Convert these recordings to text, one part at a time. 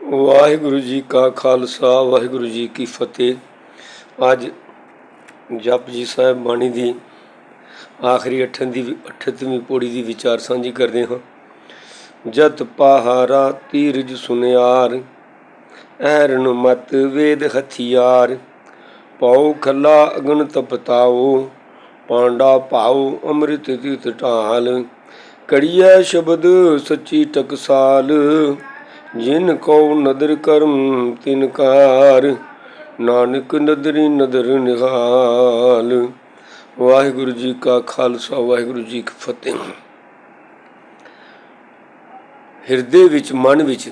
ਵਾਹਿਗੁਰੂ ਜੀ ਕਾ ਖਾਲਸਾ, ਵਾਹਿਗੁਰੂ ਜੀ ਕੀ ਫਤਿਹ। ਅੱਜ ਜਪ ਜੀ ਸਾਹਿਬ ਬਾਣੀ ਦੀ ਆਖਰੀ ਅੱਠਨ ਦੀ 38ਵੀਂ ਪੌੜੀ ਦੀ ਵਿਚਾਰ ਸਾਂਝੀ ਕਰਦੇ ਹਾਂ। ਜਤ ਪਹਾਰਾ ਤੀਰਜ ਸੁਨਿਆਰ, ਐਰਨ ਮਤ ਵੇਦ ਹਥਿਆਰ, ਪਾਉ ਖੱਲਾ ਅਗਨ ਤਪਤਾਓ, ਪਾਂਡਾ ਪਾਉ ਅੰਮ੍ਰਿਤ ਤੀਤ ਢਾਲ, ਕੜੀਐ ਸ਼ਬਦ ਸੱਚੀ ਟਕਸਾਲ। ਜਿਨ ਕੋ ਨਦਰ ਕਰਮ, ਤਿਨ ਕਾਰ। ਨਾਨਕ ਨਦਰੀ ਨਦਰ ਨਿਹਾਲ। ਵਾਹਿਗੁਰੂ ਜੀ ਕਾ ਖਾਲਸਾ, ਵਾਹਿਗੁਰੂ ਜੀ ਕੀ ਫਤਿਹ। ਹਿਰਦੇ ਵਿੱਚ, ਮਨ ਵਿੱਚ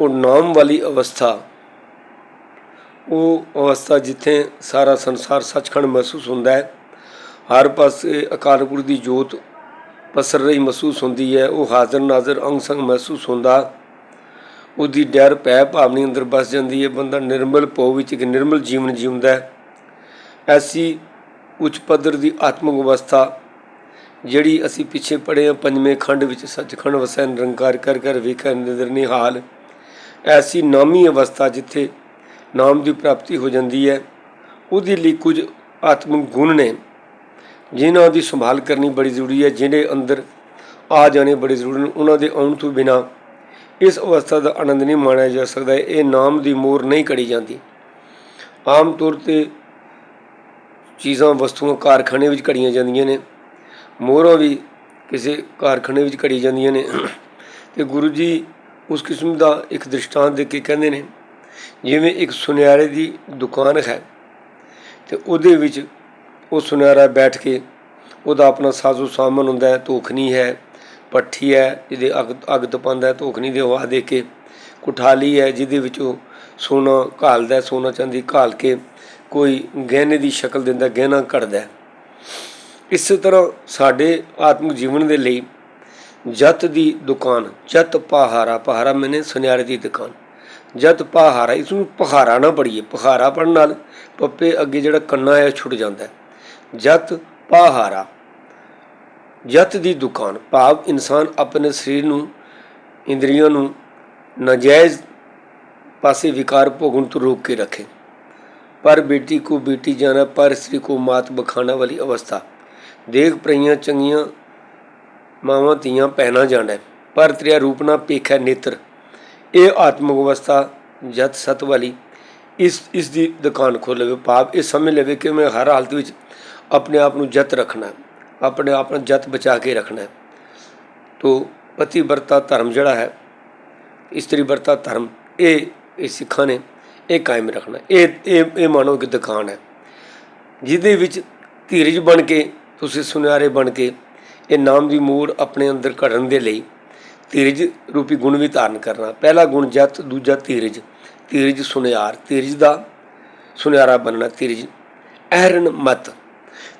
ਉਹ ਨਾਮ ਵਾਲੀ ਅਵਸਥਾ, ਉਹ ਅਵਸਥਾ ਜਿੱਥੇ ਸਾਰਾ ਸੰਸਾਰ ਸੱਚਖੰਡ ਮਹਿਸੂਸ ਹੁੰਦਾ ਹੈ। ਹਰ ਪਾਸੇ ਅਕਾਲ ਪੁਰਖ ਦੀ ਜੋਤ ਪਸਰ ਰਹੀ ਮਹਿਸੂਸ ਹੁੰਦੀ ਹੈ, ਉਹ ਹਾਜ਼ਰ ਨਾਜ਼ਰ ਅੰਗ ਸੰਗ ਮਹਿਸੂਸ ਹੁੰਦਾ। ਉਹਦੀ ਡਰ ਪੈ ਭਾਵਨੀ ਅੰਦਰ ਬਸ ਜਾਂਦੀ ਹੈ। ਬੰਦਾ ਨਿਰਮਲ ਭੋ ਵਿੱਚ ਇੱਕ ਨਿਰਮਲ ਜੀਵਨ ਜਿਉਂਦਾ ਹੈ। ਐਸੀ ਉੱਚ ਪੱਧਰ ਦੀ ਆਤਮਿਕ ਅਵਸਥਾ, ਜਿਹੜੀ ਅਸੀਂ ਪਿੱਛੇ ਪੜ੍ਹੇ ਹਾਂ, ਪੰਜਵੇਂ ਖੰਡ ਵਿੱਚ ਸੱਚਖੰਡ ਵਸੈ, ਨਿਰੰਕਾਰ ਕਰ ਕਰ ਵੇਖੈ ਨਿਦਰ ਨਿਹਾਲ। ਐਸੀ ਨਾਮੀ ਅਵਸਥਾ ਜਿੱਥੇ ਨਾਮ ਦੀ ਪ੍ਰਾਪਤੀ ਹੋ ਜਾਂਦੀ ਹੈ, ਉਹਦੇ ਲਈ ਕੁਝ ਆਤਮਿਕ ਗੁਣ ਨੇ। ਜਿਨ੍ਹਾਂ ਦੀ ਸੰਭਾਲ ਕਰਨੀ ਬੜੀ ਜ਼ਰੂਰੀ ਹੈ, ਜਿਹੜੇ ਅੰਦਰ ਆ ਜਾਣੇ ਬੜੇ ਜ਼ਰੂਰੀ ਨੇ, ਉਹਨਾਂ ਦੇ ਆਉਣ ਤੋਂ ਬਿਨਾ ਇਸ ਅਵਸਥਾ ਦਾ ਆਨੰਦ ਨਹੀਂ ਮਾਣਿਆ ਜਾ ਸਕਦਾ। ਇਹ ਨਾਮ ਦੀ ਮੋਰ ਨਹੀਂ ਕੜੀ ਜਾਂਦੀ। ਆਮ ਤੌਰ ਤੇ ਚੀਜ਼ਾਂ, ਵਸਤੂਆਂ ਕਾਰਖਾਨੇ ਵਿੱਚ ਘੜੀਆਂ ਜਾਂਦੀਆਂ ਨੇ। ਮੋਹਰਾਂ ਵੀ ਕਿਸੇ ਕਾਰਖਾਨੇ ਵਿੱਚ ਘੜੀ ਜਾਂਦੀਆਂ ਨੇ। ਤੇ ਗੁਰੂ ਜੀ ਉਸ ਕਿਸਮ ਦਾ ਇੱਕ ਦ੍ਰਿਸ਼ਟਾਂਤ ਦੇ ਕੇ ਕਹਿੰਦੇ ਨੇ, ਜਿਵੇਂ ਇੱਕ ਸੁਨਿਆਰੇ ਦੀ ਦੁਕਾਨ ਹੈ ਤੇ ਉਹਦੇ ਵਿੱਚ ਉਹ ਸੁਨਿਆਰਾ ਬੈਠ ਕੇ ਉਹਦਾ ਆਪਣਾ ਸਾਜ਼ੋ ਸਾਮਨ ਹੁੰਦਾ ਧੋਖਣੀ ਹੈ, ਪੱਠੀ ਹੈ, ਜਿਹਦੇ ਅੱਗ ਅੱਗ ਤਪਾਉਂਦਾ ਧੋਖਣੀ ਦੀ ਆਵਾਜ਼ ਦੇ ਕੇ ਕੁਠਾਲੀ ਹੈ, ਜਿਹਦੇ ਵਿੱਚ ਉਹ ਸੋਨਾ ਘਾਲਦਾ ਸੋਨਾ ਚਾਂਦੀ ਘਾਲ ਕੇ ਕੋਈ ਗਹਿਣੇ ਦੀ ਸ਼ਕਲ ਦਿੰਦਾ, ਗਹਿਣਾ ਘੜਦਾ ਹੈ। ਇਸੇ ਤਰ੍ਹਾਂ ਸਾਡੇ ਆਤਮਿਕ ਜੀਵਨ ਦੇ ਲਈ ਜਤ ਦੀ ਦੁਕਾਨ, ਜਤ ਪਹਾਰਾ ਪਹਾਰਾ ਮੈਨੇ ਸੁਨਿਆਰੇ ਦੀ ਦੁਕਾਨ ਜਤ ਪਹਾਰਾ ਇਸ ਨੂੰ ਪਹਾਰਾ ਨਾ ਪੜੀਏ ਪਹਾਰਾ ਪੜਨ ਨਾਲ ਪੱਪੇ ਅੱਗੇ ਜਿਹੜਾ ਕੰਨਾ ਹੈ ਉਹ ਛੁੱਟ ਜਾਂਦਾ ਹੈ ਜਤ ਪਹਾਰਾ। ਜਤ ਦੀ ਦੁਕਾਨ। ਭਾਵ ਇਨਸਾਨ ਆਪਣੇ ਸਰੀਰ ਨੂੰ, ਇੰਦਰੀਆਂ ਨੂੰ ਨਾਜਾਇਜ਼ ਪਾਸੇ ਵਿਕਾਰ ਭੋਗਣ ਤੋਂ ਰੋਕ ਕੇ ਰੱਖੇ। ਪਰ ਬੇਟੀ ਕੋ ਬੇਟੀ ਜਾਣਾ, ਪਰ ਇਸਤਰੀ ਕੋ ਮਾਤ ਬਖਾਣਾ ਵਾਲੀ ਅਵਸਥਾ। ਦੇਖ ਪ੍ਰਈਆਂ ਚੰਗੀਆਂ ਮਾਵਾਂ ਧੀਆਂ ਪਹਿਨਾ ਜਾਣਾ ਪਰ ਤ੍ਰਿਆ ਰੂਪ ਨਾ ਪੇਖੈ ਨੇਤਰ। ਇਹ ਆਤਮਿਕ ਅਵਸਥਾ ਜਤ ਸਤ ਵਾਲੀ ਇਸ ਇਸ ਦੀ ਦੁਕਾਨ ਖੋਲ੍ਹਵੇ ਭਾਵ ਇਹ ਸਮਝ ਲਵੇ ਕਿ ਮੈਂ ਹਰ ਹਾਲਤ ਵਿੱਚ ਆਪਣੇ ਆਪ ਨੂੰ ਜਤ ਰੱਖਣਾ ਆਪਣੇ ਆਪ ਨੂੰ ਜਤ ਬਚਾ ਕੇ ਰੱਖਣਾ ਤੋ ਪਤੀ ਵਰਤਾ ਧਰਮ ਜਿਹੜਾ ਹੈ ਇਸਤਰੀ ਵਰਤਾ ਧਰਮ, ਇਹ ਇਹ ਸਿੱਖਾਂ ਨੇ ਇਹ ਕਾਇਮ ਰੱਖਣਾ ਇਹ ਇਹ ਇਹ ਮਾਨੋ ਕਿ ਦੁਕਾਨ ਹੈ। ਜਿਹਦੇ ਵਿੱਚ ਧੀਰਜ ਬਣ ਕੇ, ਤੁਸੀਂ ਸੁਨਿਆਰੇ ਬਣ ਕੇ, ਇਹ ਨਾਮ ਦੀ ਮੂੜ ਆਪਣੇ ਅੰਦਰ ਘੜਨ ਦੇ ਲਈ ਧੀਰਜ ਰੂਪੀ ਗੁਣ ਵੀ ਧਾਰਨ ਕਰਨਾ ਪਹਿਲਾ ਗੁਣ ਜਤ, ਦੂਜਾ ਧੀਰਜ। ਧੀਰਜ ਸੁਨਿਆਰ, ਧੀਰਜ ਦਾ ਸੁਨਿਆਰਾ ਬਣਨਾ, ਧੀਰਜ। ਐਰਨ ਮਤ।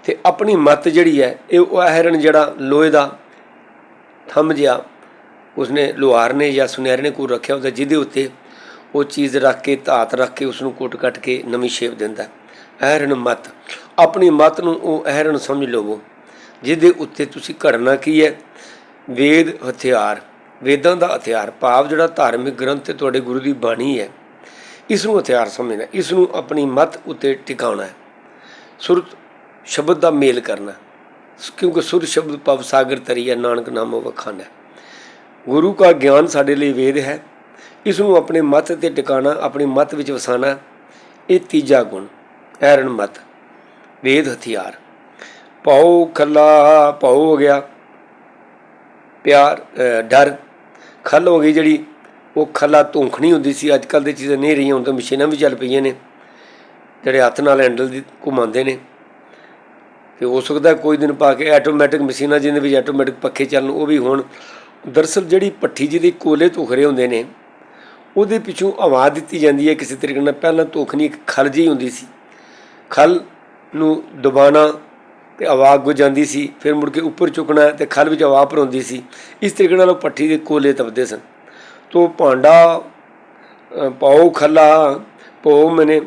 ਤੇ ਆਪਣੀ ਮੱਤ ਜਿਹੜੀ ਹੈ, ਇਹ ਉਹ ਅਹਰਨ ਜਿਹੜਾ ਲੋਹੇ ਦਾ ਥੰਮ ਜਿਹਾ ਉਸਨੇ ਲੋਹਾਰ ਨੇ ਜਾਂ ਸੁਨਿਆਰੇ ਨੇ ਕੋਈ ਰੱਖਿਆ ਹੁੰਦਾ, ਜਿਹਦੇ ਉੱਤੇ ਉਹ ਚੀਜ਼ ਰੱਖ ਕੇ, ਧਾਤ ਰੱਖ ਕੇ ਉਸ ਨੂੰ ਕੁੱਟ ਕੱਟ ਕੇ ਨਵੀਂ ਸ਼ੇਪ ਦਿੰਦਾ ਅਹਰਨ ਮਤ। ਆਪਣੀ ਮਤ ਨੂੰ ਉਹ ਅਹਰਨ ਸਮਝ ਲਵੋ, ਜਿਹਦੇ ਉੱਤੇ ਤੁਸੀਂ ਘੜਨਾ ਕੀ ਹੈ? ਵੇਦ ਹਥਿਆਰ। ਵੇਦਾਂ ਦਾ ਹਥਿਆਰ। ਭਾਵ ਜਿਹੜਾ ਧਾਰਮਿਕ ਗ੍ਰੰਥ ਤੇ ਤੁਹਾਡੇ ਗੁਰੂ ਦੀ ਬਾਣੀ ਹੈ, ਇਸ ਨੂੰ ਹਥਿਆਰ ਸਮਝਣਾ, ਇਸ ਨੂੰ ਆਪਣੀ ਮਤ ਉੱਤੇ ਟਿਕਾਉਣਾ ਹੈ। ਸੁਰਤ ਸ਼ਬਦ ਦਾ ਮੇਲ ਕਰਨਾ। ਕਿਉਂਕਿ ਸੁਰ ਸ਼ਬਦ ਪਵ ਸਾਗਰ ਤਰੀਆ ਨਾਨਕ ਨਾਮੋ ਵਖਾਨਾ ਗੁਰੂ ਦਾ ਗਿਆਨ ਸਾਡੇ ਲਈ ਵੇਦ ਹੈ। ਇਸ ਨੂੰ ਆਪਣੇ ਮਤ ਤੇ ਟਿਕਾਣਾ, ਆਪਣੀ ਮਤ ਵਿੱਚ ਵਸਾਣਾ ਇਹ ਤੀਜਾ ਗੁਣ, ਐਰਨ ਮਤ, ਵੇਦ ਹਥਿਆਰ। ਪਾਉ ਖੱਲਾ ਪਾਉ ਹੋ ਗਿਆ। ਪਿਆਰ ਡਰ। ਖੱਲ ਹੋ ਗਈ ਜਿਹੜੀ, ਉਹ ਖੱਲਾ ਧੌਂਖਣੀ ਹੁੰਦੀ ਸੀ। ਅੱਜ ਕੱਲ ਦੇ ਚੀਜ਼ਾਂ ਨਹੀਂ ਰਹੀਆਂ, ਹੁਣ ਤਾਂ ਮਸ਼ੀਨਾਂ ਵੀ ਚੱਲ ਪਈਆਂ ਨੇ। ਜਿਹੜੇ ਹੱਥ ਨਾਲ ਹੈਂਡਲ ਦੀ ਘੁਮਾਉਂਦੇ ਨੇ। ਤੇ ਹੋ ਸਕਦਾ ਕੋਈ ਦਿਨ ਪਾ ਕੇ ਆਟੋਮੈਟਿਕ ਮਸ਼ੀਨਾਂ ਜਿਹਦੇ ਵਿੱਚ ਆਟੋਮੈਟਿਕ ਪੱਖੇ ਚੱਲਣ ਉਹ ਵੀ ਹੋਣ। ਦਰਸਲ ਜਿਹੜੀ ਪੱਠੀ ਜਿਹਦੇ ਕੋਲੇ ਧੁਖਰੇ ਹੁੰਦੇ ਨੇ ਉਹਦੇ ਪਿੱਛੋਂ ਆਵਾਜ਼ ਦਿੱਤੀ ਜਾਂਦੀ ਹੈ ਕਿਸੇ ਤਰੀਕੇ ਨਾਲ। ਪਹਿਲਾਂ ਧੋਖਣੀ ਇੱਕ ਖਲ ਜਿਹੀ ਹੁੰਦੀ ਸੀ। ਖਲ ਨੂੰ ਦਬਾਣਾ ਤੇ ਆਵਾਜ਼ ਗੁ ਜਾਂਦੀ ਸੀ ਫਿਰ ਮੁੜ ਕੇ ਉੱਪਰ ਚੁੱਕਣਾ ਤੇ ਖਲ ਵਿੱਚ ਆਵਾਜ਼ ਭਰਾਉਂਦੀ ਸੀ। ਇਸ ਤਰੀਕੇ ਨਾਲ ਉਹ ਪੱਠੀ ਦੇ ਕੋਲੇ ਤਪਦੇ ਸਨ। ਤੋ ਭਾਂਡਾ ਅ, ਪਾਓ ਖੱਲਾ ਪੋ ਮਨੇ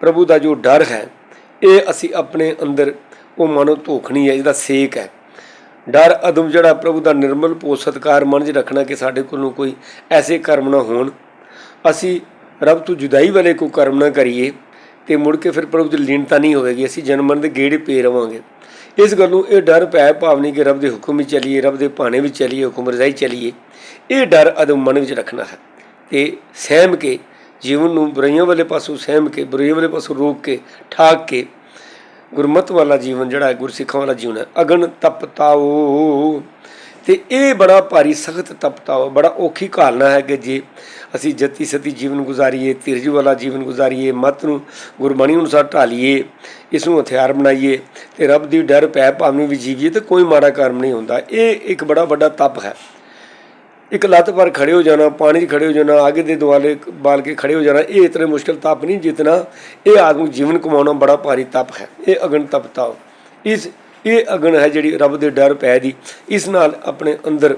ਪ੍ਰਭੂ ਦਾ ਜੋ ਡਰ ਹੈ ਇਹ ਅਸੀਂ ਆਪਣੇ ਅੰਦਰ, ਉਹ ਮਨੋ ਧੋਖਣੀ ਹੈ ਜਿਹਦਾ ਸੇਕ ਹੈ। ਡਰ ਅਦਮ ਜਿਹੜਾ ਪ੍ਰਭੂ ਦਾ ਨਿਰਮਲ ਪੋ ਸਤਕਾਰ ਮਨ 'ਚ ਰੱਖਣਾ ਕਿ ਸਾਡੇ ਕੋਲੋਂ ਕੋਈ ਐਸੇ ਕਰਮ ਨਾ ਹੋਣ। ਅਸੀਂ ਰੱਬ ਤੋਂ ਜੁਦਾਈ ਵਾਲੇ ਕੋਈ ਕਰਮ ਨਾ ਕਰੀਏ, ਤੇ ਮੁੜ ਕੇ ਫਿਰ ਪ੍ਰਭੂ ਦੀ ਲੀਨਤਾ ਨਹੀਂ ਹੋਵੇਗੀ, ਅਸੀਂ ਜਨਮਨ ਦੇ ਗੇੜੇ ਪੇ ਰਵਾਂਗੇ। ਇਸ ਗੱਲ ਨੂੰ ਇਹ ਡਰ ਪੈ ਭਾਵਨੀ ਕਿ ਰੱਬ ਦੇ ਹੁਕਮ ਵਿੱਚ ਚੱਲੀਏ, ਰੱਬ ਦੇ ਭਾਣੇ ਵਿੱਚ ਚੱਲੀਏ, ਹੁਕਮ ਰਜ਼ਾਈ ਚੱਲੀਏ। ਇਹ ਡਰ ਅਦਮ ਮਨ ਵਿੱਚ ਰੱਖਣਾ ਹੈ। ਤੇ ਸਹਿਮ ਕੇ ਜੀਵਨ ਨੂੰ ਬੁਰਾਈਆਂ ਵਾਲੇ ਪਾਸੋਂ ਸਹਿਮ ਕੇ, ਬੁਰਾਈਆਂ ਵਾਲੇ ਪਾਸੋਂ ਰੋਕ ਕੇ, ਠਾਕ ਕੇ, ਗੁਰਮਤ ਵਾਲਾ ਜੀਵਨ ਜਿਹੜਾ ਹੈ, ਗੁਰਸਿੱਖਾਂ ਵਾਲਾ ਜੀਵਨ ਹੈ, ਅਗਨ ਤਪਤਾਓ। ਤੇ ਇਹ ਬੜਾ ਭਾਰੀ ਸਖਤ ਤਪਤਾਓ, ਬੜਾ ਔਖੀ ਘਾਲਣਾ ਹੈ ਕਿ ਜੇ ਅਸੀਂ ਜਤੀ ਸਤੀ ਜੀਵਨ ਗੁਜ਼ਾਰੀਏ ਤਿਰਜ ਵਾਲਾ ਜੀਵਨ ਗੁਜ਼ਾਰੀਏ, ਮਤ ਨੂੰ ਗੁਰਬਾਣੀ ਅਨੁਸਾਰ ਢਾਲੀਏ, ਇਸ ਨੂੰ ਹਥਿਆਰ ਬਣਾਈਏ ਤੇ ਰੱਬ ਦੀ ਡਰ ਪੈ ਭਾਵੇਂ ਵੀ ਜੀਵੀਏ ਤੇ ਕੋਈ ਮਾੜਾ ਕਰਮ ਨਹੀਂ ਹੁੰਦਾ। ਇਹ ਇੱਕ ਬੜਾ ਵੱਡਾ ਤਪ ਹੈ। ਇੱਕ ਲੱਤ ਪਰ ਖੜੇ ਹੋ ਜਾਣਾ, ਪਾਣੀ 'ਚ ਖੜੇ ਹੋ ਜਾਣਾ ਆਗੇ ਦੇ ਦੁਆਲੇ ਬਾਲ ਕੇ ਖੜੇ ਹੋ ਜਾਣਾ, ਇਹ ਇਤਨੇ ਮੁਸ਼ਕਲ ਤਪ ਨਹੀਂ ਜਿਤਨਾ ਇਹ ਆਦਮਿਕ ਜੀਵਨ ਕਮਾਉਣਾ ਬੜਾ ਭਾਰੀ ਤਪ ਹੈ। ਇਹ ਅਗਨ ਤਪਤਾ ਇਸ, ਇਹ ਅਗਨ ਹੈ ਜਿਹੜੀ ਰੱਬ ਦੇ ਡਰ ਪੈ ਦੀ। ਇਸ ਨਾਲ ਆਪਣੇ ਅੰਦਰ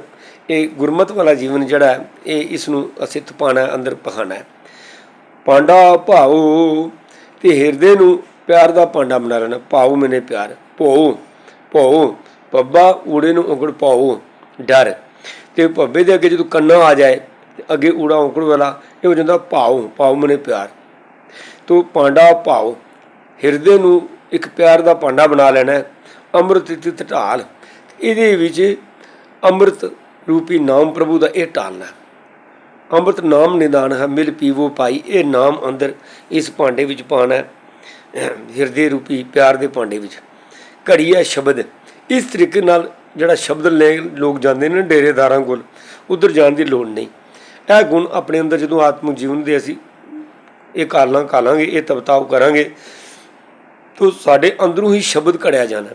ਇਹ ਗੁਰਮਤ ਵਾਲਾ ਜੀਵਨ ਜਿਹੜਾ ਹੈ, ਇਹ ਇਸ ਨੂੰ ਅਸੀਂ ਤਪਾਣਾ ਅੰਦਰ ਪਖਾਣਾ ਹੈ। ਪਾਂਡਾ ਭਾਉ, ਤੇ ਹਿਰਦੇ ਨੂੰ ਪਿਆਰ ਦਾ ਪਾਂਡਾ ਬਣਾ ਲੈਣਾ। ਭਾਉ ਮੈਨੇ ਪਿਆਰ ਭੋ ਭੋ ਪੱਬਾ ਊੜੇ ਨੂੰ ਉਗੜ ਭਾਉ ਡਰ। ਤੇ ਭੱਬੇ ਦੇ ਅੱਗੇ ਜਦੋਂ ਕੰਨਾ ਆ ਜਾਏ ਤੇ ਅੱਗੇ ਊੜਾ ਔਂਕੜ ਵਾਲਾ, ਇਹ ਹੋ ਜਾਂਦਾ ਭਾਉ ਭਾਉ ਮਨੇ ਪਿਆਰ। ਤੋ ਪਾਂਡਾ ਭਾਉ, ਹਿਰਦੇ ਨੂੰ ਇੱਕ ਪਿਆਰ ਦਾ ਪਾਂਡਾ ਬਣਾ ਲੈਣਾ ਅੰਮ੍ਰਿਤ ਤਿਤ ਢਾਲ। ਇਹਦੇ ਵਿੱਚ ਅੰਮ੍ਰਿਤ ਰੂਪੀ ਨਾਮ ਪ੍ਰਭੂ ਦਾ ਇਹ ਢਾਲਣਾ ਅੰਮ੍ਰਿਤ ਨਾਮ ਨਿਦਾਨ ਹੈ, ਮਿਲ ਪੀਵੋ ਪਾਈ ਇਹ ਨਾਮ ਅੰਦਰ ਇਸ ਭਾਂਡੇ ਵਿੱਚ ਪਾਣਾ ਹਿਰਦੇ ਰੂਪੀ ਪਿਆਰ ਦੇ ਭਾਂਡੇ ਵਿੱਚ। ਘੜੀ ਹੈ ਸ਼ਬਦ, ਇਸ ਤਰੀਕੇ ਨਾਲ ਜਿਹੜਾ ਸ਼ਬਦ ਲੈ ਲੋਕ ਜਾਂਦੇ ਨੇ ਡੇਰੇਦਾਰਾਂ ਕੋਲ, ਉਧਰ ਜਾਣ ਦੀ ਲੋੜ ਨਹੀਂ। ਇਹ ਗੁਣ ਆਪਣੇ ਅੰਦਰ ਜਦੋਂ ਆਤਮਿਕ ਜੀਵਨ ਦੇ ਅਸੀਂ ਇਹ ਕਾਲਾਂ ਕਾਲਾਂਗੇ ਇਹ ਤਬਤਾਵ ਕਰਾਂਗੇ, ਤੋ ਸਾਡੇ ਅੰਦਰੋਂ ਹੀ ਸ਼ਬਦ ਘੜਿਆ ਜਾਣਾ।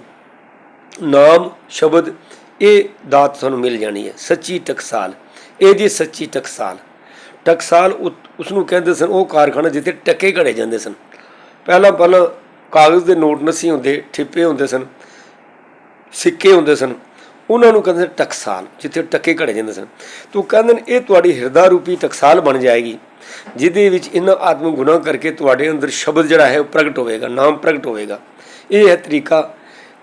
ਨਾਮ, ਸ਼ਬਦ, ਇਹ ਦਾਤ ਸਾਨੂੰ ਮਿਲ ਜਾਣੀ ਹੈ। ਸੱਚੀ ਟਕਸਾਲ, ਇਹ ਜੀ ਸੱਚੀ ਟਕਸਾਲ। ਟਕਸਾਲ ਉਸ ਨੂੰ ਕਹਿੰਦੇ ਸਨ, ਉਹ ਕਾਰਖਾਨਾ ਜਿੱਥੇ ਟੱਕੇ ਘੜੇ ਜਾਂਦੇ ਸਨ। ਪਹਿਲਾਂ ਪਹਿਲਾਂ ਕਾਗਜ਼ ਦੇ ਨੋਟ ਨਹੀਂ ਹੁੰਦੇ, ਠਿੱਪੇ ਹੁੰਦੇ ਸਨ, ਸਿੱਕੇ ਹੁੰਦੇ ਸਨ। ਉਹਨਾਂ ਨੂੰ ਕਹਿੰਦੇ ਸਨ, ਟਕਸਾਲ, ਜਿੱਥੇ ਟੱਕੇ ਘੜੇ ਜਾਂਦੇ ਸਨ। ਤੋ ਕਹਿੰਦੇ ਨੇ, ਇਹ ਤੁਹਾਡੀ ਹਿਰਦਾ ਰੂਪੀ ਟਕਸਾਲ ਬਣ ਜਾਏਗੀ, ਜਿਹਦੇ ਵਿੱਚ ਇਹਨਾਂ ਆਤਮ ਗੁਨਾਹ ਕਰਕੇ ਤੁਹਾਡੇ ਅੰਦਰ ਸ਼ਬਦ ਜਿਹੜਾ ਹੈ, ਉਹ ਪ੍ਰਗਟ ਹੋਵੇਗਾ, ਨਾਮ ਪ੍ਰਗਟ ਹੋਵੇਗਾ। ਇਹ ਹੈ ਤਰੀਕਾ,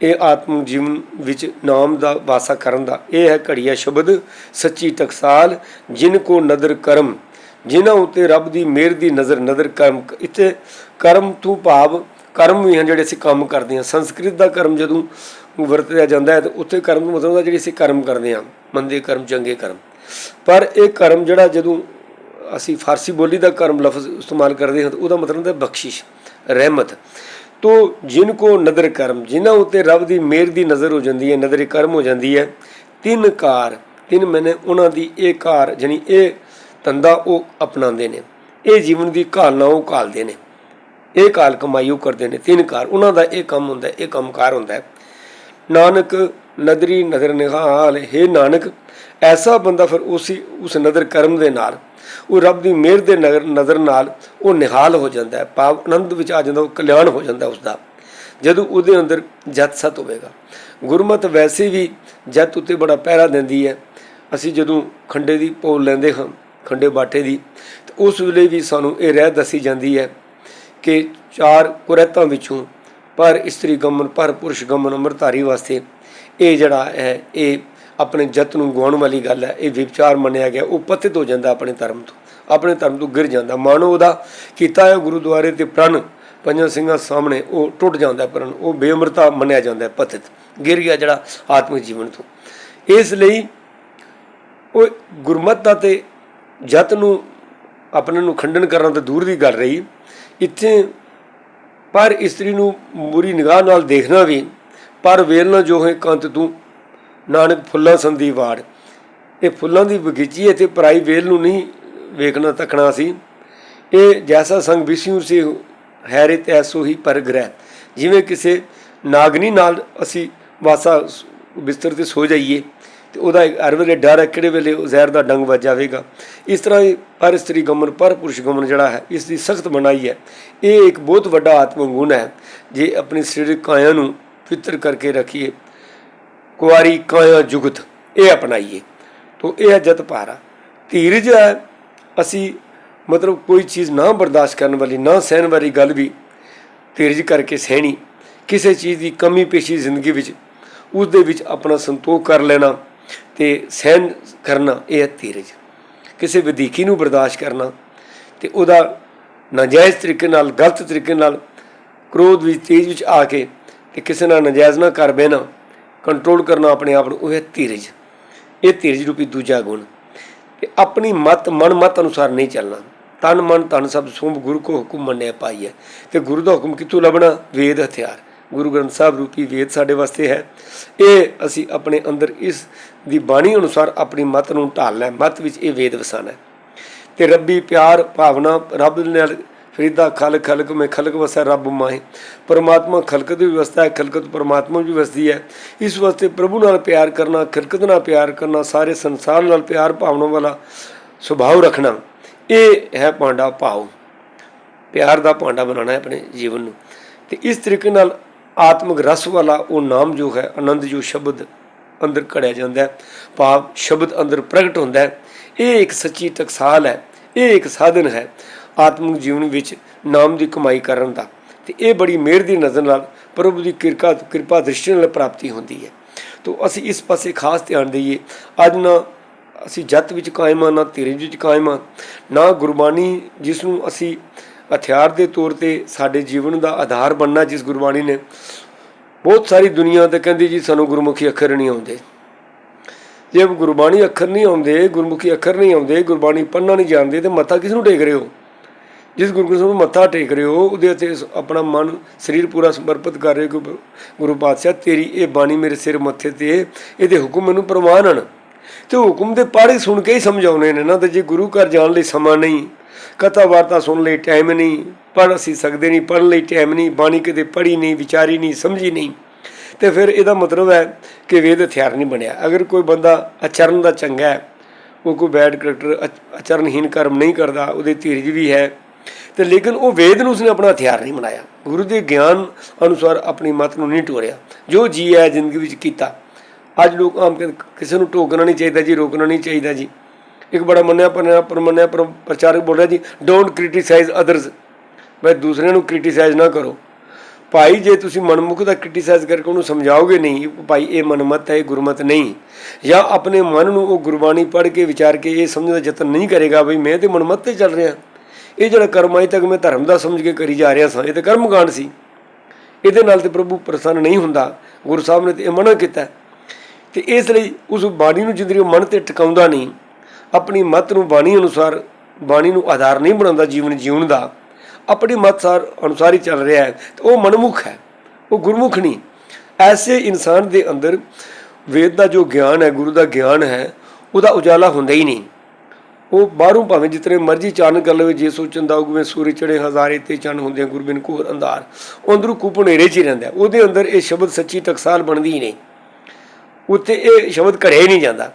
ਇਹ ਆਤਮ ਜੀਵਨ ਵਿੱਚ ਨਾਮ ਦਾ ਵਾਸਾ ਕਰਨ ਦਾ। ਇਹ ਹੈ ਘੜੀਆ ਸ਼ਬਦ, ਸੱਚੀ ਟਕਸਾਲ, ਜਿਨ ਕੋ ਨਦਰ ਕਰਮ, ਜਿਨ੍ਹਾਂ ਉੱਤੇ ਰੱਬ ਦੀ ਮਿਹਰ ਦੀ ਨਜ਼ਰ, ਨਦਰ ਕਰਮ, ਇੱਥੇ ਕਰਮ ਤੋਂ ਭਾਵ, ਕਰਮ ਵੀ ਹਨ ਜਿਹੜੇ ਅਸੀਂ ਕੰਮ ਕਰਦੇ ਹਾਂ। ਸੰਸਕ੍ਰਿਤ ਦਾ ਕਰਮ ਜਦੋਂ ਵਰਤਿਆ ਜਾਂਦਾ ਹੈ ਤਾਂ ਉੱਥੇ ਕਰਮ ਦਾ ਮਤਲਬ ਹੁੰਦਾ ਜਿਹੜੀ ਅਸੀਂ ਕਰਮ ਕਰਦੇ ਹਾਂ ਮੰਦੇ ਕਰਮ ਚੰਗੇ ਕਰਮ। ਪਰ ਇਹ ਕਰਮ ਜਿਹੜਾ ਜਦੋਂ ਅਸੀਂ ਫਾਰਸੀ ਬੋਲੀ ਦਾ ਕਰਮ ਲਫ਼ਜ਼ ਇਸਤੇਮਾਲ ਕਰਦੇ ਹਾਂ ਤਾਂ ਉਹਦਾ ਮਤਲਬ ਹੁੰਦਾ ਬਖਸ਼ਿਸ਼ ਰਹਿਮਤ। ਤੋ ਜਿਨ ਕੋ ਨਦਰ ਕਰਮ ਜਿਨ੍ਹਾਂ ਉੱਤੇ ਰੱਬ ਦੀ ਮਿਹਰ ਦੀ ਨਜ਼ਰ ਹੋ ਜਾਂਦੀ ਹੈ ਨਦਰ ਕਰਮ ਹੋ ਜਾਂਦੀ ਹੈ ਤਿੰਨ ਕਾਰ ਤਿੰਨ ਮੈਨੇ ਉਹਨਾਂ ਦੀ ਇਹ ਕਾਰ ਜਾਨੀ ਇਹ ਧੰਦਾ ਉਹ ਅਪਣਾਉਂਦੇ ਨੇ। ਇਹ ਜੀਵਨ ਦੀ ਘਾਲਣਾ ਉਹ ਘਾਲਦੇ ਨੇ। ਇਹ ਕਾਲ ਕਮਾਈ ਉਹ ਕਰਦੇ ਨੇ ਤਿੰਨ ਕਾਰ ਉਹਨਾਂ ਦਾ ਇਹ ਕੰਮ ਹੁੰਦਾ ਹੈ, ਇਹ ਕੰਮਕਾਰ ਹੁੰਦਾ ਹੈ। ਨਾਨਕ ਨਦਰੀ ਨਜ਼ਰ ਨਿਹਾਲ, ਹੈ ਨਾਨਕ, ਐਸਾ ਬੰਦਾ ਫਿਰ ਉਸੇ, ਉਸ ਨਦਰ ਕਰਮ ਦੇ ਨਾਲ, ਉਹ ਰੱਬ ਦੀ ਮਿਹਰ ਦੇ ਨਜ਼ਰ ਨਾਲ ਉਹ ਨਿਹਾਲ ਹੋ ਜਾਂਦਾ ਹੈ ਪਾਵ ਆਨੰਦ ਵਿੱਚ ਆ ਜਾਂਦਾ, ਉਹ ਕਲਿਆਣ ਹੋ ਜਾਂਦਾ ਉਸ ਦਾ ਜਦੋਂ ਉਹਦੇ ਅੰਦਰ ਜਤ ਸਤ ਹੋਵੇਗਾ। ਗੁਰਮਤ ਵੈਸੇ ਵੀ ਜਤ ਉੱਤੇ ਬੜਾ ਪਹਿਰਾ ਦਿੰਦੀ ਹੈ। ਅਸੀਂ ਜਦੋਂ ਖੰਡੇ ਦੀ ਪੌਲ ਲੈਂਦੇ ਹਾਂ, ਖੰਡੇ ਬਾਟੇ ਦੀ, ਤੇ ਉਸ ਵੇਲੇ ਵੀ ਸਾਨੂੰ ਇਹ ਰਹਿ ਦੱਸੀ ਜਾਂਦੀ ਹੈ ਕਿ ਚਾਰ ਕੁਰੈਤਾਂ ਵਿੱਚੋਂ ਪਰ ਇਸਤਰੀ ਗਮਨ, ਪਰ ਪੁਰਸ਼ ਗਮਨ ਅੰਮ੍ਰਿਤਧਾਰੀ ਵਾਸਤੇ ਇਹ ਜਿਹੜਾ ਹੈ, ਇਹ ਆਪਣੇ ਜਤ ਨੂੰ ਗਵਾਉਣ ਵਾਲੀ ਗੱਲ ਹੈ। ਇਹ ਵਿਚਾਰ ਮੰਨਿਆ ਗਿਆ, ਉਹ ਪਤਿਤ ਹੋ ਜਾਂਦਾ ਆਪਣੇ ਧਰਮ ਤੋਂ, ਆਪਣੇ ਧਰਮ ਤੋਂ ਗਿਰ ਜਾਂਦਾ। ਮਾਨੋ ਉਹਦਾ ਕੀਤਾ ਹੈ ਗੁਰਦੁਆਰੇ ਤੇ ਪ੍ਰਣ ਪੰਜਾਂ ਸਿੰਘਾਂ ਸਾਹਮਣੇ ਉਹ ਟੁੱਟ ਜਾਂਦਾ ਪ੍ਰਣ, ਉਹ ਬੇਅਮਰਤਾ ਮੰਨਿਆ ਜਾਂਦਾ ਹੈ ਪਤਿਤ ਗਿਰ ਗਿਆ ਜਿਹੜਾ ਆਤਮਿਕ ਜੀਵਨ ਤੋਂ। ਇਸ ਲਈ ਉਹ ਗੁਰਮਤ ਦਾ ਤੇ ਜਤ ਨੂੰ ਆਪਣੇ ਨੂੰ ਖੰਡਨ ਕਰਨਾ ਤਾਂ ਦੂਰ ਦੀ ਗੱਲ ਰਹੀ। ਇੱਥੇ ਪਰ ਇਸਤਰੀ ਨੂੰ ਮੂਰੀ ਨਿਗਾਹ ਨਾਲ ਦੇਖਣਾ ਵੀ, ਪਰ ਵੇਲ ਨਾ ਜੋ ਹੈ ਕੰਤ ਤੂੰ, ਨਾਨਕ ਫੁੱਲਾਂ ਸੰਦੀ ਵਾੜ। ਇਹ ਫੁੱਲਾਂ ਦੀ ਬਗੀਚੀ ਹੈ ਤੇ ਪਰਾਈ ਵੇਲ ਨੂੰ ਨਹੀਂ ਵੇਖਣਾ ਤੱਕਣਾ ਸੀ। ਇਹ ਜੈਸਾ ਸੰਗ ਵਿਸਿਉ ਸੇ, ਹੈਰੇ ਤੈਸੋ ਹੀ ਪਰ ਗ੍ਰਹਿ ਜਿਵੇਂ ਕਿਸੇ ਨਾਗਨੀ ਨਾਲ ਅਸੀਂ ਵਾਸਾ ਬਿਸਤਰ ਤੇ ਸੋ ਜਾਈਏ। ਤੇ ਉਹਦਾ ਇੱਕ ਹਰ ਵੇਲੇ ਡਰ ਹੈ, ਕਿਹੜੇ ਵੇਲੇ ਉਹ ਜ਼ਹਿਰ ਦਾ ਡੰਗ ਵੱਜ ਜਾਵੇਗਾ। ਇਸ ਤਰ੍ਹਾਂ ਹੀ ਪਰ ਇਸਤਰੀ ਗਮਨ, ਪਰ ਪੁਰਸ਼ ਗਮਨ ਜਿਹੜਾ ਹੈ, ਇਸ ਦੀ ਸਖਤ ਮਨਾਈ ਹੈ। ਇਹ ਇੱਕ ਬਹੁਤ ਵੱਡਾ ਆਤਮ ਗੁਣ ਹੈ, ਜੇ ਆਪਣੀ ਸਰੀਰਕ ਕਾਇਆ ਨੂੰ ਫਿੱਤਰ ਕਰਕੇ ਰੱਖੀਏ। ਕੁਆਰੀ ਕਾਇਆ ਜੁਗਤ, ਇਹ ਅਪਣਾਈਏ। ਤੋ ਇਹ ਹੈ ਜਤ ਪਾਰਾ ਧੀਰਜ ਹੈ, ਅਸੀਂ ਮਤਲਬ ਕੋਈ ਚੀਜ਼ ਨਾ ਬਰਦਾਸ਼ਤ ਕਰਨ ਵਾਲੀ, ਨਾ ਸਹਿਣ ਵਾਲੀ ਗੱਲ ਵੀ ਧੀਰਜ ਕਰਕੇ ਸਹਿਣੀ। ਕਿਸੇ ਚੀਜ਼ ਦੀ ਕਮੀ ਪੇਸ਼ੀ ਜ਼ਿੰਦਗੀ ਵਿੱਚ ਉਸ ਦੇ ਵਿੱਚ ਆਪਣਾ ਸੰਤੋਖ ਕਰ ਲੈਣਾ। ਤੇ ਸਹਿਨ ਕਰਨਾ ਇਹ ਹੈ ਧੀਰਜ। ਕਿਸੇ ਵਧੀਕੀ ਨੂੰ ਬਰਦਾਸ਼ਤ ਕਰਨਾ ਤੇ ਉਹਦਾ ਨਾਜਾਇਜ਼ ਤਰੀਕੇ ਨਾਲ, ਗਲਤ ਤਰੀਕੇ ਨਾਲ, ਕ੍ਰੋਧ ਵਿੱਚ, ਤੇਜ ਵਿੱਚ ਆ ਕੇ ਤੇ ਕਿਸੇ ਨਾਲ ਨਾਜਾਇਜ਼ ਨਾ ਕਰ ਬਹਿਣਾ ਕੰਟਰੋਲ ਕਰਨਾ ਆਪਣੇ ਆਪ ਨੂੰ, ਉਹ ਹੈ ਧੀਰਜ। ਇਹ ਧੀਰਜ ਰੂਪੀ ਦੂਜਾ ਗੁਣ। ਤੇ ਆਪਣੀ ਮਤ, ਮਨ ਮਤ ਅਨੁਸਾਰ ਨਹੀਂ ਚੱਲਣਾ। ਤਨ ਮਨ ਤਨ ਸਭ ਸੁਭ ਗੁਰੂ ਕੋ ਹੁਕਮ ਮੰਨਿਆ ਪਾਈਐ। ਤੇ ਗੁਰੂ ਦਾ ਹੁਕਮ ਕਿੱਥੋਂ ਲੱਭਣਾ? ਵੇਦ ਹਥਿਆਰ। ਗੁਰੂ ਗ੍ਰੰਥ ਸਾਹਿਬ ਰੂਪੀ ਵੇਦ ਸਾਡੇ ਵਾਸਤੇ ਹੈ। ਇਹ ਅਸੀਂ ਆਪਣੇ ਅੰਦਰ ਇਸ ਦੀ ਬਾਣੀ ਅਨੁਸਾਰ ਆਪਣੀ ਮਤ ਨੂੰ ਢਾਲਣਾ ਹੈ ਮਤ ਵਿੱਚ ਇਹ ਵੇਦ ਵਸਾਣਾ ਹੈ। ਤੇ ਰੱਬੀ ਪਿਆਰ, ਭਾਵਨਾ, ਰੱਬ ਨਾਲ ਫਰੀਦਾ ਖਲ ਖਲਕ ਮੈਂ ਖਲਕ ਵਸਾ, ਰੱਬ ਮਾਹੇ। ਪਰਮਾਤਮਾ ਖਲਕਤ ਵੀ ਵਸਦਾ ਹੈ, ਖਲਕਤ ਪਰਮਾਤਮਾ ਵੀ ਵਸਦੀ ਹੈ। ਇਸ ਵਾਸਤੇ ਪ੍ਰਭੂ ਨਾਲ ਪਿਆਰ ਕਰਨਾ, ਖਲਕਤ ਨਾਲ ਪਿਆਰ ਕਰਨਾ, ਸਾਰੇ ਸੰਸਾਰ ਨਾਲ ਪਿਆਰ, ਭਾਵਨਾ ਵਾਲਾ ਸੁਭਾਅ ਰੱਖਣਾ, ਇਹ ਹੈ ਪਾਂਡਾ ਭਾਵ ਪਿਆਰ ਦਾ ਭਾਂਡਾ ਬਣਾਉਣਾ ਹੈ ਆਪਣੇ ਜੀਵਨ ਨੂੰ। ਤੇ ਇਸ ਤਰੀਕੇ ਨਾਲ ਆਤਮਿਕ ਰਸ ਵਾਲਾ ਉਹ ਨਾਮ ਜੋ ਹੈ, ਆਨੰਦ ਜੋ ਸ਼ਬਦ ਅੰਦਰ ਘੜਿਆ ਜਾਂਦਾ ਹੈ, ਭਾਵ ਸ਼ਬਦ ਅੰਦਰ ਪ੍ਰਗਟ ਹੁੰਦਾ ਹੈ, ਇਹ ਇੱਕ ਸੱਚੀ ਟਕਸਾਲ ਹੈ, ਇਹ ਇੱਕ ਸਾਧਨ ਹੈ ਆਤਮਿਕ ਜੀਵਨ ਵਿੱਚ ਨਾਮ ਦੀ ਕਮਾਈ ਕਰਨ ਦਾ ਤੇ ਇਹ ਬੜੀ ਮਿਹਰ ਦੀ ਨਜ਼ਰ ਨਾਲ ਪ੍ਰਭੂ ਦੀ ਕਿਰਪਾ ਕਿਰਪਾ ਦ੍ਰਿਸ਼ਟੀ ਨਾਲ ਪ੍ਰਾਪਤੀ ਹੁੰਦੀ ਹੈ। ਤੋ ਅਸੀਂ ਇਸ ਪਾਸੇ ਖਾਸ ਧਿਆਨ ਦਈਏ, ਅੱਜ ਨਾ ਅਸੀਂ ਜੱਤ ਵਿੱਚ ਕਾਇਮ ਹਾਂ, ਨਾ ਧੀਰਜ ਵਿੱਚ ਕਾਇਮ ਹਾਂ, ਨਾ ਗੁਰਬਾਣੀ ਜਿਸ ਨੂੰ ਅਸੀਂ ਹਥਿਆਰ ਦੇ ਤੌਰ ਤੇ ਸਾਡੇ ਜੀਵਨ ਦਾ ਆਧਾਰ ਬਣਨਾ ਜਿਸ ਗੁਰਬਾਣੀ ਨੇ ਬਹੁਤ ਸਾਰੀ ਦੁਨੀਆ ਤੇ ਕਹਿੰਦੀ ਜੀ, ਸਾਨੂੰ ਗੁਰਮੁਖੀ ਅੱਖਰ ਨਹੀਂ ਆਉਂਦੇ। ਜੇ ਗੁਰਬਾਣੀ ਅੱਖਰ ਨਹੀਂ ਆਉਂਦੇ, ਗੁਰਮੁਖੀ ਅੱਖਰ ਨਹੀਂ ਆਉਂਦੇ, ਗੁਰਬਾਣੀ ਪੜ੍ਹਨਾ ਨਹੀਂ ਜਾਣਦੇ, ਤੇ ਮੱਥਾ ਕਿਸ ਨੂੰ ਟੇਕ ਰਹੇ ਹੋ? ਜਿਸ ਗੁਰੂ ਗ੍ਰੰਥ ਸਾਹਿਬ ਮੱਥਾ ਟੇਕ ਰਹੇ ਹੋ, ਉਹਦੇ ਉੱਤੇ ਆਪਣਾ ਮਨ, ਸਰੀਰ ਪੂਰਾ ਸਮਰਪਿਤ ਕਰ ਰਹੇ ਹੋ ਗੁਰੂ ਪਾਤਸ਼ਾਹ, ਤੇਰੀ ਇਹ ਬਾਣੀ ਮੇਰੇ ਸਿਰ ਮੱਥੇ ਤੇ, ਇਹਦੇ ਹੁਕਮ ਮੈਨੂੰ ਪ੍ਰਵਾਨ ਹਨ। ਤੇ ਹੁਕਮ ਦੇ ਪਾੜੇ ਸੁਣ ਕੇ ਹੀ ਸਮਝਾਉਣੇ ਨੇ ਨਾ, ਤੇ ਜੇ ਗੁਰੂ ਘਰ ਜਾਣ ਲਈ ਸਮਾਂ ਨਹੀਂ ਕਥਾ ਵਾਰਤਾ ਸੁਣ ਲਈ ਟਾਈਮ ਨਹੀਂ, ਪੜ੍ਹ ਅਸੀਂ ਸਕਦੇ ਨਹੀਂ, ਪੜ੍ਹਨ ਲਈ ਟਾਈਮ ਨਹੀਂ, ਬਾਣੀ ਕਿਤੇ ਪੜ੍ਹੀ ਨਹੀਂ, ਵਿਚਾਰੀ ਨਹੀਂ, ਸਮਝੀ ਨਹੀਂ। ਤੇ ਫਿਰ ਇਹਦਾ ਮਤਲਬ ਹੈ ਕਿ ਵੇਦ ਹਥਿਆਰ ਨਹੀਂ ਬਣਿਆ। ਅਗਰ ਕੋਈ ਬੰਦਾ ਆਚਰਨ ਦਾ ਚੰਗਾ ਹੈ, ਉਹ ਕੋਈ ਬੈਡ ਕਰੈਕਟਰ ਆਚਰਨਹੀਨ ਕਰਮ ਨਹੀਂ ਕਰਦਾ, ਉਹਦੇ ਧੀਰਜ ਵੀ ਹੈ, ਤੇ ਲੇਕਿਨ ਉਹ ਵੇਦ ਨੂੰ ਉਸਨੇ ਆਪਣਾ ਹਥਿਆਰ ਨਹੀਂ ਬਣਾਇਆ। ਗੁਰੂ ਦੇ ਗਿਆਨ ਅਨੁਸਾਰ ਆਪਣੀ ਮਤ ਨੂੰ ਨਹੀਂ ਟੋਰਿਆ। ਜੋ ਜੀ ਹੈ ਜ਼ਿੰਦਗੀ ਵਿੱਚ ਕੀਤਾ। ਅੱਜ ਲੋਕ ਆਮ ਕਹਿੰਦੇ ਕਿਸੇ ਨੂੰ ਟੋਕਣਾ ਨਹੀਂ ਚਾਹੀਦਾ ਜੀ, ਰੋਕਣਾ ਨਹੀਂ ਚਾਹੀਦਾ ਜੀ। ਇੱਕ ਬੜਾ ਮੰਨਿਆ ਪਰਮੰਨਿਆ ਪਰਮੰਨਿਆ ਪ੍ਰਚਾਰਕ ਬੋਲ ਰਿਹਾ ਜੀ ਡੋਨਟ ਕ੍ਰਿਟਿਸਾਈਜ਼ ਅਦਰਸ ਬਈ ਦੂਸਰਿਆਂ ਨੂੰ ਕ੍ਰਿਟਿਸਾਈਜ਼ ਨਾ ਕਰੋ। ਭਾਈ, ਜੇ ਤੁਸੀਂ ਮਨਮੁਖ ਦਾ ਕ੍ਰਿਟਿਸਾਈਜ਼ ਕਰਕੇ ਉਹਨੂੰ ਸਮਝਾਓਗੇ ਨਹੀਂ, ਭਾਈ, ਇਹ ਮਨਮਤ ਹੈ, ਇਹ ਗੁਰਮਤ ਨਹੀਂ। ਜਾਂ ਆਪਣੇ ਮਨ ਨੂੰ ਉਹ ਗੁਰਬਾਣੀ ਪੜ੍ਹ ਕੇ ਵਿਚਾਰ ਕੇ ਇਹ ਸਮਝਣ ਦਾ ਯਤਨ ਨਹੀਂ ਕਰੇਗਾ ਬਈ ਮੈਂ ਤੇ ਮਨਮਤ ਤੇ ਚੱਲ ਰਿਹਾ। ਇਹ ਜਿਹੜਾ ਕਰਮ ਅਜੇ ਤੱਕ ਮੈਂ ਧਰਮ ਦਾ ਸਮਝ ਕੇ ਕਰੀ ਜਾ ਰਿਹਾ ਸਾਂ, ਇਹ ਤੇ ਕਰਮਕਾਂਡ ਸੀ। ਇਹਦੇ ਨਾਲ ਤੇ ਪ੍ਰਭੂ ਪ੍ਰਸੰਨ ਨਹੀਂ ਹੁੰਦਾ। ਗੁਰੂ ਸਾਹਿਬ ਨੇ ਤੇ ਇਹ ਮਨਾ ਕੀਤਾ। ਤੇ ਇਸ ਲਈ ਉਸ ਬਾਣੀ ਨੂੰ ਜਿੰਦਰੀ ਮਨ ਤੇ ਟਿਕਾਉਂਦਾ ਨਹੀਂ। ਆਪਣੀ ਮਤ ਨੂੰ ਬਾਣੀ ਅਨੁਸਾਰ ਬਾਣੀ ਨੂੰ ਆਧਾਰ ਨਹੀਂ ਬਣਾਉਂਦਾ ਜੀਵਨ ਜਿਉਣ ਦਾ। ਆਪਣੀ ਮਤ ਸਾਰ ਅਨੁਸਾਰ ਹੀ ਚੱਲ ਰਿਹਾ ਹੈ। ਤੇ ਉਹ ਮਨਮੁਖ ਹੈ। ਉਹ ਗੁਰਮੁਖ ਨਹੀਂ। ਐਸੇ ਇਨਸਾਨ ਦੇ ਅੰਦਰ ਵੇਦ ਦਾ ਜੋ ਗਿਆਨ ਹੈ ਗੁਰੂ ਦਾ ਗਿਆਨ ਹੈ ਉਹਦਾ ਉਜਾਲਾ ਹੁੰਦਾ ਹੀ ਨਹੀਂ। ਉਹ ਬਾਹਰੋਂ ਭਾਵੇਂ ਜਿਤਨੇ ਮਰਜ਼ੀ ਚਾਨਣ ਕਰ ਲਵੇ ਜੇ ਸੋਚਣ ਦਾ ਉਗਵੇਂ ਸੂਰਜ ਚੜੇ ਹਜ਼ਾਰੇ ਤੇ ਚੰਨ ਹੁੰਦੇ ਆ, ਗੁਰਬਿਨ ਕੋਰ ਅੰਧਾਰ। ਅੰਦਰੋਂ ਕੂਪ 'ਚ ਹੀ ਰਹਿੰਦਾ ਉਹਦੇ ਅੰਦਰ ਇਹ ਸ਼ਬਦ ਸੱਚੀ ਟਕਸਾਲ ਬਣਦੀ ਹੀ ਨਹੀਂ। ਉੱਥੇ ਇਹ ਸ਼ਬਦ ਘੜਿਆ ਹੀ ਨਹੀਂ ਜਾਂਦਾ।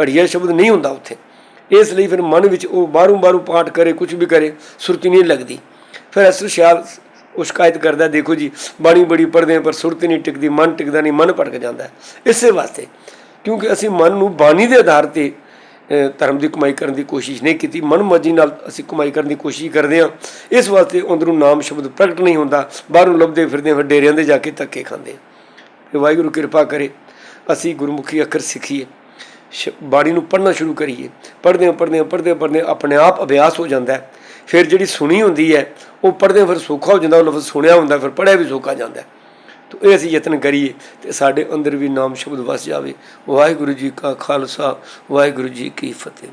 ਘੜੀਆ ਸ਼ਬਦ ਨਹੀਂ ਹੁੰਦਾ ਉੱਥੇ। ਇਸ ਲਈ ਫਿਰ ਮਨ ਵਿੱਚ ਉਹ ਬਾਹਰੋਂ ਬਾਹਰੋਂ ਪਾਠ ਕਰੇ ਕੁਝ ਵੀ ਕਰੇ, ਸੁਰਤੀ ਨਹੀਂ ਲੱਗਦੀ। ਫਿਰ ਅਸਲ ਸ਼ਿਆਲ ਉਹ ਸ਼ਿਕਾਇਤ ਕਰਦਾ, ਦੇਖੋ ਜੀ, ਬਾਣੀ ਬੜੀ ਪੜ੍ਹਦੇ ਹਾਂ, ਪਰ ਸੁਰਤੀ ਨਹੀਂ ਟਿਕਦੀ, ਮਨ ਟਿਕਦਾ ਨਹੀਂ, ਮਨ ਭਟਕ ਜਾਂਦਾ ਇਸੇ ਵਾਸਤੇ, ਕਿਉਂਕਿ ਅਸੀਂ ਮਨ ਨੂੰ ਬਾਣੀ ਦੇ ਆਧਾਰ ਤੇ ਧਰਮ ਦੀ ਕਮਾਈ ਕਰਨ ਦੀ ਕੋਸ਼ਿਸ਼ ਨਹੀਂ ਕੀਤੀ, ਮਨ ਮਰਜ਼ੀ ਨਾਲ ਅਸੀਂ ਕਮਾਈ ਕਰਨ ਦੀ ਕੋਸ਼ਿਸ਼ ਕਰਦੇ ਹਾਂ। ਇਸ ਵਾਸਤੇ ਅੰਦਰੋਂ ਨਾਮ ਸ਼ਬਦ ਪ੍ਰਗਟ ਨਹੀਂ ਹੁੰਦਾ, ਬਾਹਰੋਂ ਲੱਭਦੇ ਫਿਰਦੇ ਫਿਰ ਡੇਰਿਆਂ ਦੇ ਜਾ ਕੇ ਧੱਕੇ ਖਾਂਦੇ ਵਾਹਿਗੁਰੂ ਕਿਰਪਾ ਕਰੇ, ਅਸੀਂ ਗੁਰਮੁਖੀ ਅੱਖਰ ਸਿੱਖੀਏ। ਬਾਣੀ ਨੂੰ ਪੜ੍ਹਨਾ ਸ਼ੁਰੂ ਕਰੀਏ। ਪੜ੍ਹਦੇ ਹਾਂ ਪੜ੍ਹਦੇ ਹਾਂ ਪੜ੍ਹਦੇ ਪੜ੍ਹਦੇ ਆਪਣੇ ਆਪ ਅਭਿਆਸ ਹੋ ਜਾਂਦਾ ਹੈ। ਫਿਰ ਜਿਹੜੀ ਸੁਣੀ ਹੁੰਦੀ ਹੈ, ਉਹ ਪੜ੍ਹਦੇ ਫਿਰ ਸੌਖਾ ਹੋ ਜਾਂਦਾ, ਉਹ ਲਫ਼ਜ਼ ਸੁਣਿਆ ਹੁੰਦਾ, ਫਿਰ ਪੜ੍ਹਿਆ ਵੀ ਸੌਖਾ ਜਾਂਦਾ ਹੈ। ਤੋ ਇਹ ਅਸੀਂ ਯਤਨ ਕਰੀਏ ਤੇ ਸਾਡੇ ਅੰਦਰ ਵੀ ਨਾਮ ਸ਼ਬਦ ਵਸ ਜਾਵੇ। ਵਾਹਿਗੁਰੂ ਜੀ ਕਾ ਖਾਲਸਾ, ਵਾਹਿਗੁਰੂ ਜੀ ਕੀ ਫਤਿਹ।